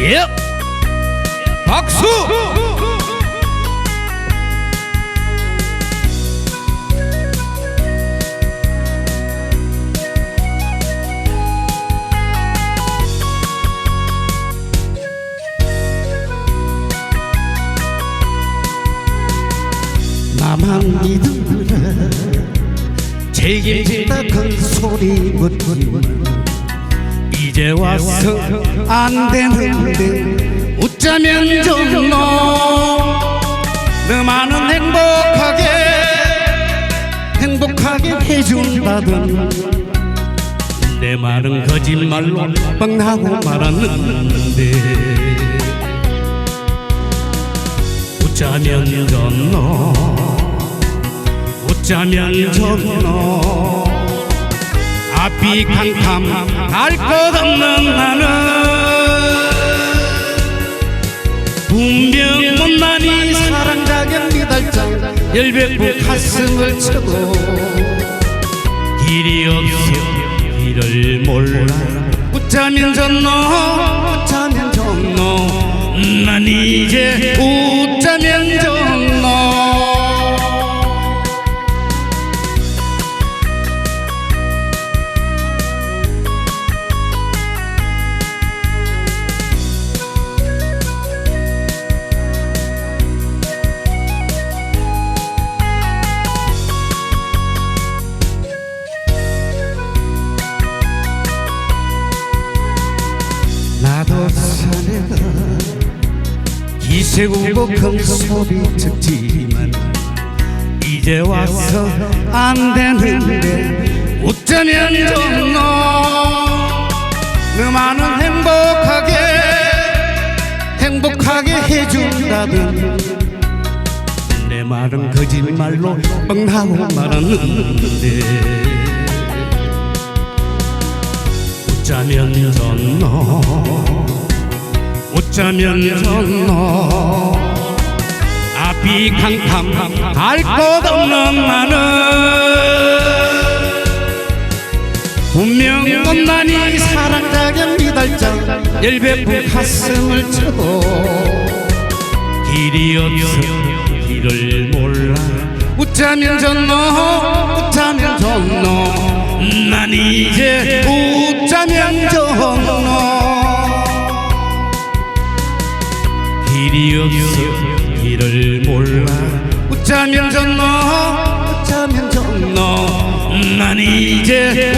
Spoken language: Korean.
예. 박수. 나만 믿으라 책임진다 큰 소리 묻고 이제 와서 안 되는데 웃자면 좋노 너만은 행복하게 행복하게 해준다던 내 말은 거짓말로 뻥하고 말았는데 웃자면 좋노 웃자면 좋노 앞이 캄캄 갈것 없는 나는 분명 못난이 사랑자견 미달장 열백부 가슴을 쳐도 길이 없어 길을 몰라 웃자면 좋노 기세우고 큰 소리 듣지만 이제 와서 안 되는데 웃자면 좋노? 너만은 행복하게 행복하게 해준다던 내 말은 거짓말로 뻥하고 말았는데 웃자면 좋노 웃자면 좋노 앞이 캄캄 갈것 없는 나는. 분명 못난이 사랑자견 미달장 열배부 가슴을 쳐도 길이 없어 길을 몰라. 웃자면 좋노 웃자면 좋노. 난 이제 웃자면 좋노 길이 없어 길을 몰라. 웃자면 좋노 자면 좀 좋노 난 이제 웃자면